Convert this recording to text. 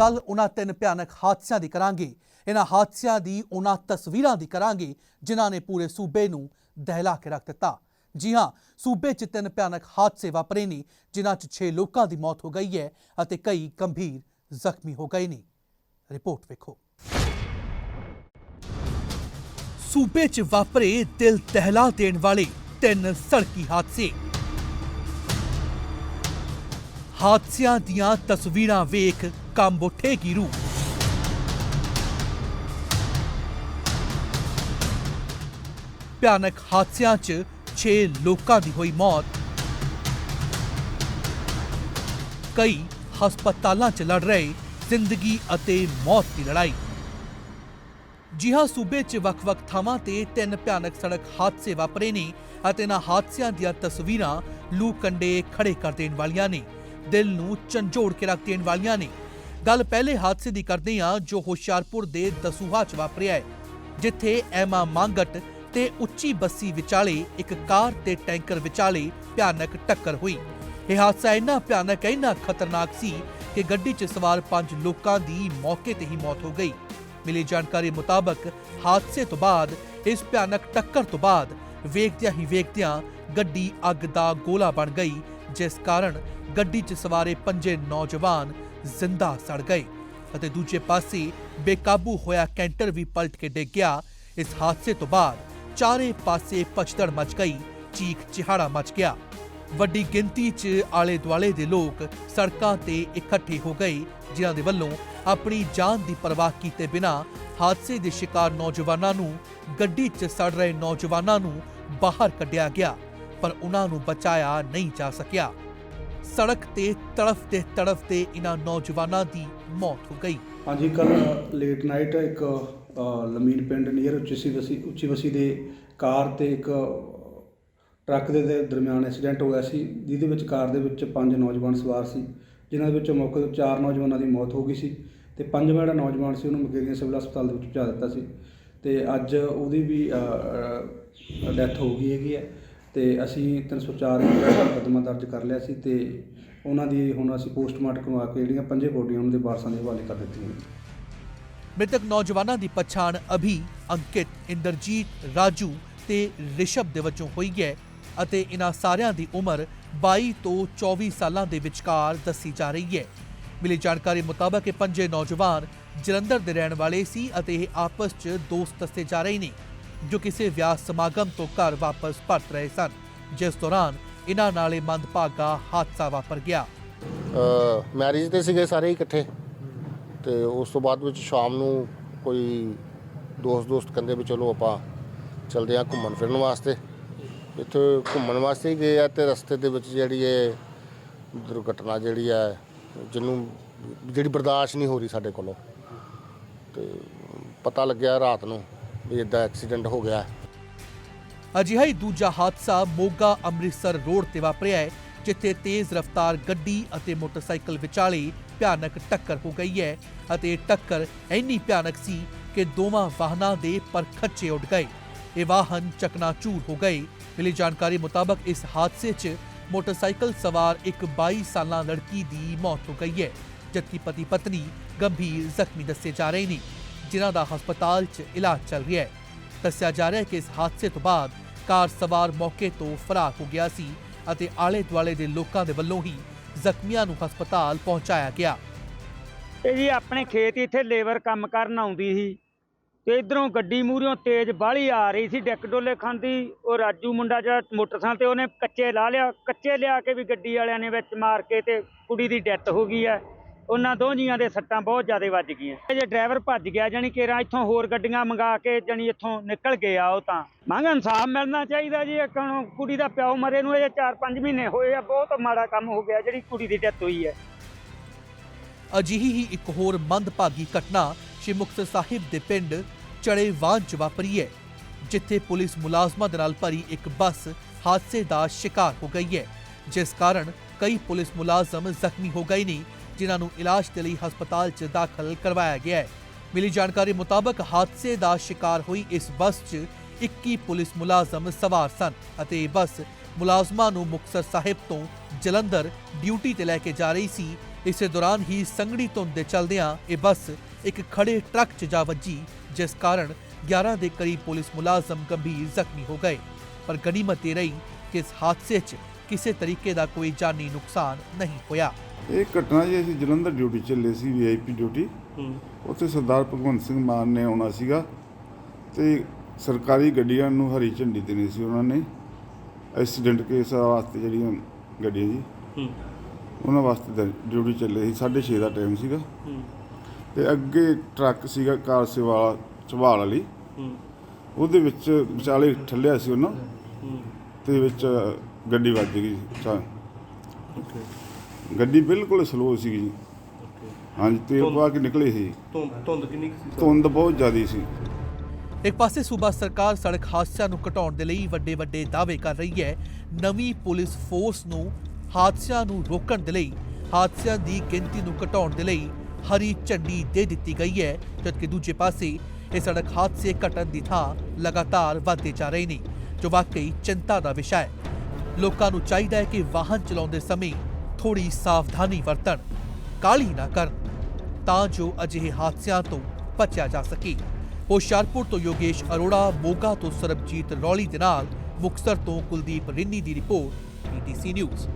ਗੱਲ ਉਹਨਾਂ ਤਿੰਨ ਭਿਆਨਕ ਹਾਦਸਿਆਂ ਦੀ ਕਰਾਂਗੇ। ਇਹਨਾਂ ਹਾਦਸਿਆਂ ਦੀ ਉਹਨਾਂ ਤਸਵੀਰਾਂ ਦੀ ਕਰਾਂਗੇ, ਜਿਨ੍ਹਾਂ ਨੇ ਪੂਰੇ ਸੂਬੇ ਨੂੰ ਦਹਿਲਾ ਕੇ ਰੱਖ ਦਿੱਤਾ। ਜੀ ਹਾਂ, ਸੂਬੇ 'ਚ ਤਿੰਨ ਭਿਆਨਕ ਹਾਦਸੇ ਵਾਪਰੇ ਨੇ, ਜਿਨ੍ਹਾਂ 'ਚ 6 ਲੋਕਾਂ ਦੀ ਮੌਤ ਹੋ ਗਈ ਹੈ ਅਤੇ ਕਈ ਗੰਭੀਰ ਜ਼ਖਮੀ ਹੋ ਗਏ ਨੇ। ਰਿਪੋਰਟ ਵੇਖੋ। ਸੂਬੇ 'ਚ ਵਾਪਰੇ ਦਿਲ ਦਹਿਲਾ ਦੇਣ ਵਾਲੇ ਤਿੰਨ ਸੜਕੀ ਹਾਦਸੇ। ਹਾਦਸਿਆਂ ਦੀਆਂ ਤਸਵੀਰਾਂ ਵੇਖ ਕੰਬ ਉੱਠੇਗੀ ਰੂਹ। ਭਿਆਨਕ ਹਾਦਸਿਆਂ 'ਚ 6 ਲੋਕਾਂ ਦੀ ਹੋਈ ਮੌਤ। ਕਈ ਹਸਪਤਾਲਾਂ 'ਚ ਲੜ ਰਹੇ, ਜ਼ਿੰਦਗੀ ਅਤੇ ਮੌਤ ਦੀ ਲੜਾਈ। ਜੀ ਹਾਂ ਸੂਬੇ 'ਚ ਵੱਖ-ਵੱਖ ਥਾਵਾਂ ਤੇ ਤਿੰਨ ਭਿਆਨਕ ਸੜਕ ਹਾਦਸੇ ਵਾਪਰੇ ਨੇ ਅਤੇ ਇਹਨਾਂ ਹਾਦਸਿਆਂ ਦੀਆਂ ਤਸਵੀਰਾਂ ਲੂ ਕੰਡੇ ਖੜੇ ਕਰ ਦੇਣ ਵਾਲੀਆਂ ਨੇ। ਦਿਲ ਨੂੰ ਝੰਜੋੜ ਕੇ ਰੱਖ ਦੇਣ ਵਾਲੀਆਂ ਨੇ। ਗੱਲ ਪਹਿਲੇ ਹਾਦਸੇ ਦੀ ਕਰਦੇ ਹਾਂ, ਜੋ ਹੁਸ਼ਿਆਰਪੁਰ ਦੇ ਦਸੂਹਾ 'ਚ ਵਾਪਰਿਆ ਹੈ, ਜਿੱਥੇ ਐਮਾ ਮੰਗਟ ਤੇ ਉੱਚੀ ਬੱਸੀ ਵਿਚਾਲੇ ਇੱਕ ਕਾਰ ਤੇ ਟੈਂਕਰ ਵਿਚਾਲੇ ਭਿਆਨਕ ਟੱਕਰ ਹੋਈ। ਇਹ ਹਾਦਸਾ ਇੰਨਾ ਭਿਆਨਕ ਹੈ ਇੰਨਾ ਖਤਰਨਾਕ ਸੀ ਕਿ ਗੱਡੀ 'ਚ ਸਵਾਰ ਪੰਜ ਲੋਕਾਂ ਦੀ ਮੌਕੇ ਤੇ ਹੀ ਮੌਤ ਹੋ ਗਈ। ਮਿਲੀ ਜਾਣਕਾਰੀ ਮੁਤਾਬਕ, ਹਾਦਸੇ ਤੋਂ ਬਾਅਦ, ਇਸ ਭਿਆਨਕ ਟੱਕਰ ਤੋਂ ਬਾਅਦ, ਵੇਖਦਿਆਂ ਹੀ ਵੇਖਦਿਆਂ ਗੱਡੀ ਅੱਗ ਦਾ ਗੋਲਾ ਬਣ ਗਈ ਜਿਸ ਕਾਰਨ ਗੱਡੀ 'ਚ ਸਵਾਰੇ ਪੰਜੇ ਨੌਜਵਾਨ ਜ਼ਿੰਦਾ ਸੜ ਗਏ ਅਤੇ ਦੂਜੇ ਪਾਸੇ ਬੇਕਾਬੂ ਹੋਇਆ ਕੈਂਟਰ ਵੀ ਪਲਟ ਕੇ ਡਿੱਗ ਗਿਆ। ਇਸ ਹਾਦਸੇ ਤੋਂ ਬਾਅਦ ਚਾਰੇ ਪਾਸੇ ਪਛਤੜ ਮਚ ਗਈ, ਚੀਖ ਚਿਹਾੜਾ ਮਚ ਗਿਆ। ਵੱਡੀ ਗਿਣਤੀ 'ਚ ਆਲੇ ਦੁਆਲੇ ਦੇ ਲੋਕ ਸੜਕਾਂ ਤੇ ਇਕੱਠੇ ਹੋ ਗਏ, ਜਿਨ੍ਹਾਂ ਦੇ ਵੱਲੋਂ ਆਪਣੀ ਜਾਨ ਦੀ ਪਰਵਾਹ ਕੀਤੇ ਬਿਨਾਂ ਹਾਦਸੇ ਦੇ ਸ਼ਿਕਾਰ ਨੌਜਵਾਨਾਂ ਨੂੰ ਗੱਡੀ 'ਚ ਸੜ ਰਹੇ ਨੌਜਵਾਨਾਂ ਨੂੰ ਬਾਹਰ ਕੱਢਿਆ ਗਿਆ। ਪਰ ਉਹਨਾਂ ਨੂੰ ਬਚਾਇਆ ਨਹੀਂ ਜਾ ਸਕਿਆ। ਸੜਕ ਤੇ ਤੜਫਦੇ ਤੜਫਦੇ ਇਹਨਾਂ ਨੌਜਵਾਨਾਂ ਦੀ ਮੌਤ ਹੋ ਗਈ। ਹਾਂਜੀ ਕੱਲ ਲੇਟ ਨਾਈਟ ਇੱਕ ਅ, ਲਮੀਨ ਪਿੰਡ ਨੀਅਰ ਉੱਚੀ ਬਸੀ ਉੱਚੀ ਬਸੀ ਦੇ ਕਾਰ ਤੇ ਇੱਕ ਟਰੱਕ ਦੇ ਦੇ ਦਰਮਿਆਨ ਐਕਸੀਡੈਂਟ ਹੋਇਆ ਸੀ ਜਿਹਦੇ ਵਿੱਚ ਕਾਰ ਦੇ ਵਿੱਚ ਪੰਜ ਨੌਜਵਾਨ ਸਵਾਰ ਸੀ ਜਿਨ੍ਹਾਂ ਦੇ ਵਿੱਚੋਂ ਮੌਕੇ ਤੋਂ ਚਾਰ ਨੌਜਵਾਨਾਂ ਦੀ ਮੌਤ ਹੋ ਗਈ ਸੀ ਤੇ ਪੰਜਵਾਂ ਜਿਹੜਾ ਨੌਜਵਾਨ ਸੀ ਉਹਨੂੰ ਮਕੇਰੀਆ ਸਿਵਲ ਹਸਪਤਾਲ ਦੇ ਵਿੱਚ ਪਹੁੰਚਾ ਦਿੱਤਾ ਸੀ ਤੇ ਅੱਜ ਉਹਦੀ ਵੀ ਡੈਥ ਹੋ ਗਈ ਹੈਗੀ ਹੈ। ਤੇ ਅਸੀਂ 304 ਦਾ ਮੁਕੱਦਮਾ ਦਰਜ ਕਰ ਲਿਆ ਸੀ ਤੇ ਉਹਨਾਂ ਦੀ ਹੁਣ ਅਸੀਂ ਪੋਸਟਮਾਰਟਮ ਕਰਵਾ ਕੇ ਜਿਹੜੀਆਂ ਪੰਜੇ ਬੋਡੀਆਂ ਉਹਨਾਂ ਦੇ ਵਾਰਸਾਂ ਦੇ ਹਵਾਲੇ ਕਰ ਦਿੱਤੀਆਂ ਮ੍ਰਿਤਕ ਨੌਜਵਾਨਾਂ ਦੀ ਪਛਾਣ ਅਭੀ ਅੰਕਿਤ, ਇੰਦਰਜੀਤ, ਰਾਜੂ ਤੇ ਰਿਸ਼ਭ ਦੇ ਵਜੋਂ ਹੋਈ ਹੈ ਅਤੇ ਇਹਨਾਂ ਸਾਰਿਆਂ ਦੀ ਉਮਰ 22 ਤੋਂ 24 ਸਾਲਾਂ ਦੇ ਵਿਚਕਾਰ ਦੱਸੀ ਜਾ ਰਹੀ ਹੈ। ਮਿਲੀ ਜਾਣਕਾਰੀ ਮੁਤਾਬਕ ਇਹ ਪੰਜੇ ਨੌਜਵਾਨ ਜਲੰਧਰ ਦੇ ਰਹਿਣ ਵਾਲੇ ਸੀ ਅਤੇ ਇਹ ਆਪਸ 'ਚ ਦੋਸਤ ਦੱਸੇ ਜਾ ਰਹੇ ਨੇ। ਜੋ ਕਿਸੇ ਵਿਆਹ ਸਮਾਗਮ ਤੋਂ ਘਰ ਵਾਪਸ ਪਰਤ ਰਹੇ ਸਨ। ਜਿਸ ਦੌਰਾਨ ਇਹਨਾਂ ਨਾਲ ਇਹ ਮੰਦਭਾਗਾ ਹਾਦਸਾ ਵਾਪਰ ਗਿਆ। ਮੈਰਿਜ ਤੇ ਸੀਗੇ ਸਾਰੇ ਇਕੱਠੇ। ਤੇ ਉਸ ਤੋਂ ਬਾਅਦ ਵਿੱਚ ਸ਼ਾਮ ਨੂੰ ਕੋਈ ਦੋਸਤ ਦੋਸਤ ਕਹਿੰਦੇ ਵੀ ਚਲੋ ਆਪਾਂ ਚਲਦੇ ਆ ਘੁੰਮਣ ਫਿਰਨ ਵਾਸਤੇ। ਇੱਥੇ ਘੁੰਮਣ ਵਾਸਤੇ ਹੀ ਗਏ ਆ ਤੇ ਰਸਤੇ ਦੇ ਵਿੱਚ ਜਿਹੜੀ ਇਹ ਦੁਰਘਟਨਾ ਜਿਹੜੀ ਹੈ ਜਿਹਨੂੰ ਜਿਹੜੀ ਬਰਦਾਸ਼ਤ ਨਹੀਂ ਹੋ ਰਹੀ ਸਾਡੇ ਕੋਲੋਂ। ਤੇ ਪਤਾ ਲੱਗਿਆ ਰਾਤ ਨੂੰ ਵੀ ਇਦਾਂ ਐਕਸੀਡੈਂਟ ਹੋ ਗਿਆ। ਅਜਿਹਾ ਹੀ ਦੂਜਾ ਹਾਦਸਾ ਮੋਗਾ ਅੰਮ੍ਰਿਤਸਰ ਰੋਡ ਤੇ ਵਾਪਰਿਆ ਹੈ, ਜਿੱਥੇ ਤੇਜ਼ ਰਫ਼ਤਾਰ ਗੱਡੀ ਅਤੇ ਮੋਟਰਸਾਈਕਲ ਵਿਚਾਲੇ ਭਿਆਨਕ ਟੱਕਰ ਹੋ ਗਈ ਹੈ ਅਤੇ ਟੱਕਰ ਇੰਨੀ ਭਿਆਨਕ ਸੀ ਕਿ ਦੋਵਾਂ ਵਾਹਨਾਂ ਦੇ ਪਰਖੱਚੇ ਉੱਡ ਗਏ। ਇਹ ਵਾਹਨ ਚਕਨਾਚੂਰ ਹੋ ਗਏ। ਮਿਲੀ ਜਾਣਕਾਰੀ ਮੁਤਾਬਕ ਇਸ ਹਾਦਸੇ 'ਚ ਮੋਟਰਸਾਈਕਲ ਸਵਾਰ ਇੱਕ 22 ਸਾਲਾਂ ਲੜਕੀ ਦੀ ਮੌਤ ਹੋ ਗਈ ਹੈ, ਜਦਕਿ ਪਤੀ ਪਤਨੀ ਗੰਭੀਰ ਜ਼ਖਮੀ ਦੱਸੇ ਜਾ ਰਹੇ ਨੇ। ਜਿਨ੍ਹਾਂ ਦਾ ਹਸਪਤਾਲ 'ਚ ਇਲਾਜ ਚੱਲ ਰਿਹਾ ਹੈ ਦੱਸਿਆ ਜਾ ਰਿਹਾ ਹੈ ਕਿ ਇਸ ਹਾਦਸੇ ਤੋਂ ਬਾਅਦ ਕਾਰ ਸਵਾਰ ਮੌਕੇ ਤੋਂ ਫਰਾਰ ਹੋ ਗਿਆ ਸੀ ਅਤੇ ਆਲੇ ਦੁਆਲੇ ਦੇ ਲੋਕਾਂ ਦੇ ਵੱਲੋਂ ਹੀ ਜ਼ਖਮੀਆਂ ਨੂੰ ਹਸਪਤਾਲ ਪਹੁੰਚਾਇਆ ਗਿਆ ਇਹ ਜੀ ਆਪਣੇ ਖੇਤ ਇੱਥੇ ਲੇਬਰ ਕੰਮ ਕਰਨ ਆਉਂਦੀ ਸੀ ਤੇ ਇਧਰੋਂ ਗੱਡੀ ਮੂਹਰਿਓਂ ਤੇਜ਼ ਬਾਹਲੀ ਆ ਰਹੀ ਸੀ ਡਿੱਕ ਡੋਲੇ ਖਾਂਦੀ ਉਹ ਰਾਜੂ ਮੁੰਡਾ ਜਿਹੜਾ ਮੋਟਰਸਾਈਕਲ ਤੇ ਉਹਨੇ ਕੱਚੇ ਲਾ ਲਿਆ ਕੱਚੇ ਲਿਆ ਕੇ ਵੀ ਗੱਡੀ ਵਾਲਿਆਂ ਨੇ ਵਿੱਚ ਮਾਰ ਕੇ ਤੇ ਕੁੜੀ ਦੀ ਡੈਥ ਹੋ ਗਈ ਹੈ ਉਹਨਾਂ ਦੋ ਜੀਆਂ ਦੇ ਸੱਟਾਂ ਬਹੁਤ ਜ਼ਿਆਦਾ ਵੱਜ ਗਈਆਂ। ਜੇ ਡਰਾਈਵਰ ਭੱਜ ਗਿਆ ਜਾਨੀ ਕਿ ਇੱਥੋਂ ਹੋਰ ਗੱਡੀਆਂ ਮੰਗਾ ਕੇ ਜਾਨੀ ਇੱਥੋਂ ਨਿਕਲ ਗਿਆ ਉਹ ਤਾਂ। ਮੰਗ ਇਨਸਾਫ ਮਿਲਣਾ ਚਾਹੀਦਾ ਜੀ, ਇੱਕ ਕੁੜੀ ਦਾ ਪਿਓ ਮਰੇ ਨੂੰ ਇਹ 4-5 ਮਹੀਨੇ ਹੋਏ ਆ, ਬਹੁਤ ਮਾੜਾ ਕੰਮ ਹੋ ਗਿਆ, ਜਿਹੜੀ ਕੁੜੀ ਦੀ ਡੈਥ ਹੋਈ ਹੈ। ਅਜਿਹੀ ਹੀ ਇੱਕ ਹੋਰ ਮੰਦਭਾਗੀ ਘਟਨਾ ਸ਼੍ਰੀ ਮੁਕਤਸਰ ਸਾਹਿਬ ਦੇ ਪਿੰਡ ਚੜੇਵਾਨ ਚ ਵਾਪਰੀ ਹੈ, ਜਿੱਥੇ ਪੁਲਿਸ ਮੁਲਾਜ਼ਮਾਂ ਦੇ ਨਾਲ ਭਰੀ ਇੱਕ ਬੱਸ ਹਾਦਸੇ ਦਾ ਸ਼ਿਕਾਰ ਹੋ ਗਈ ਹੈ। ਜਿਸ ਕਾਰਨ ਕਈ ਪੁਲਿਸ ਮੁਲਾਜ਼ਮ ਜ਼ਖਮੀ ਹੋ ਗਏ ਨੇ ਜਿਨ੍ਹਾਂ ਨੂੰ ਇਲਾਜ ਦੇ ਲਈ ਹਸਪਤਾਲ 'ਚ ਦਾਖਲ ਕਰਵਾਇਆ ਗਿਆ ਹੈ। ਮਿਲੀ ਜਾਣਕਾਰੀ ਮੁਤਾਬਕ ਹਾਦਸੇ ਦਾ ਸ਼ਿਕਾਰ ਹੋਈ ਇਸ ਬੱਸ 'ਚ 21 ਪੁਲਿਸ ਮੁਲਾਜ਼ਮ ਸਵਾਰ ਸਨ ਅਤੇ ਇਹ ਬੱਸ ਮੁਲਾਜ਼ਮਾਂ ਨੂੰ ਮੁਕਤਸਰ ਸਾਹਿਬ ਤੋਂ ਜਲੰਧਰ ਡਿਊਟੀ ਤੇ ਲੈ ਕੇ ਜਾ ਰਹੀ ਸੀ। ਇਸੇ ਦੌਰਾਨ ਹੀ ਸੰਘਣੀ ਧੁੰਦ ਦੇ ਚਲਦਿਆਂ ਇਹ ਬੱਸ ਇੱਕ ਖੜੇ ਟਰੱਕ 'ਚ ਜਾ ਵੱਜੀ, ਜਿਸ ਕਾਰਨ 11 ਦੇ ਕਰੀਬ ਪੁਲਿਸ ਮੁਲਾਜ਼ਮ ਗੰਭੀਰ ਜ਼ਖਮੀ ਹੋ ਗਏ। ਪਰ ਗਨੀਮਤ ਇਹ ਰਹੀ ਕਿ ਇਸ ਹਾਦਸੇ 'ਚ ਕਿਸੇ ਤਰੀਕੇ ਦਾ ਕੋਈ ਜਾਨੀ ਨੁਕਸਾਨ ਨਹੀਂ ਹੋਇਆ। ਇਹ ਘਟਨਾ ਜੀ ਅਸੀਂ ਜਲੰਧਰ ਡਿਊਟੀ ਚੱਲੇ ਸੀ ਵੀਆਈਪੀ ਡਿਊਟੀ ਉੱਥੇ ਸਰਦਾਰ ਭਗਵੰਤ ਸਿੰਘ ਮਾਨ ਨੇ ਆਉਣਾ ਸੀਗਾ ਤੇ ਸਰਕਾਰੀ ਗੱਡੀਆਂ ਨੂੰ ਹਰੀ ਝੰਡੀ ਦੇਣੀ ਸੀ ਉਹਨਾਂ ਨੇ। ਐਕਸੀਡੈਂਟ ਕੇਸ ਵਾਸਤੇ ਜਿਹੜੀਆਂ ਗੱਡੀਆਂ ਜੀ ਉਹਨਾਂ ਵਾਸਤੇ ਤਾਂ ਡਿਊਟੀ ਚੱਲੇ ਸੀ 6:30 ਦਾ ਟਾਈਮ ਸੀਗਾ। ਤੇ ਅੱਗੇ ਟਰੱਕ ਸੀਗਾ ਕਾਰ ਸੇਵਾ ਵਾਲਾ। ਝਵਾਲ ਵਾਲੀ ਉਹਦੇ ਵਿੱਚ ਵਿਚਾਲੇ ਠੱਲਿਆ ਸੀ ਉਹਨਾਂ। ਤੇ ਵਿੱਚ ਗੱਡੀ ਵੱਜ ਗਈ ਚਾ- ਗੱਡੀ ਬਿਲਕੁਲ ਸਲੋ ਸੀਗੀ ਜੀ। ਹਾਂਜੀ ਤੇਲ ਪਾ ਕੇ ਨਿਕਲੇ ਸੀ। ਧੁੰਦ ਧੁੰਦ ਕਿੰਨੀ ਕੁ ਸੀ ਧੁੰਦ ਬਹੁਤ ਜ਼ਿਆਦੀ ਸੀ। ਇੱਕ ਪਾਸੇ ਸੂਬਾ ਸਰਕਾਰ ਸੜਕ ਹਾਦਸਿਆਂ ਨੂੰ ਘਟਾਉਣ ਦੇ ਲਈ ਵੱਡੇ ਵੱਡੇ ਦਾਅਵੇ ਕਰ ਰਹੀ ਹੈ। ਨਵੀਂ ਪੁਲਿਸ ਫੋਰਸ ਨੂੰ ਹਾਦਸਿਆਂ ਨੂੰ ਰੋਕਣ ਦੇ ਲਈ ਹਾਦਸਿਆਂ ਦੀ ਗਿਣਤੀ ਨੂੰ ਘਟਾਉਣ ਦੇ ਲਈ ਹਰੀ ਝੰਡੀ ਦੇ ਦਿੱਤੀ ਗਈ ਹੈ ਜਦਕਿ ਦੂਜੇ ਪਾਸੇ ਇਹ ਸੜਕ ਹਾਦਸੇ ਘਟਣ ਦੀ ਥਾਂ ਲਗਾਤਾਰ ਵਧਦੇ ਜਾ ਰਹੇ ਨੇ ਜੋ ਵਾਕਈ ਚਿੰਤਾ ਦਾ ਵਿਸ਼ਾ ਹੈ। ਲੋਕਾਂ ਨੂੰ ਚਾਹੀਦਾ ਹੈ ਕਿ ਵਾਹਨ ਚਲਾਉਂਦੇ ਸਮੇਂ ਥੋੜੀ ਸਾਵਧਾਨੀ ਵਰਤਣ। ਕਾਲੀ ਨਾ ਕਰਨ ਤਾਂ ਜੋ ਅਜਿਹੇ ਹਾਦਸਿਆਂ ਤੋਂ ਬਚਿਆ ਜਾ ਸਕੇ। ਹੁਸ਼ਿਆਰਪੁਰ ਤੋਂ ਯੋਗੇਸ਼ ਅਰੋੜਾ, ਮੋਗਾ ਤੋਂ ਸਰਬਜੀਤ ਰੌਲੀ ਦੇ ਨਾਲ ਮੁਕਤਸਰ ਤੋਂ ਕੁਲਦੀਪ ਰਿੰਨੀ ਦੀ ਰਿਪੋਰਟ ਪੀਟੀਸੀ ਨਿਊਜ਼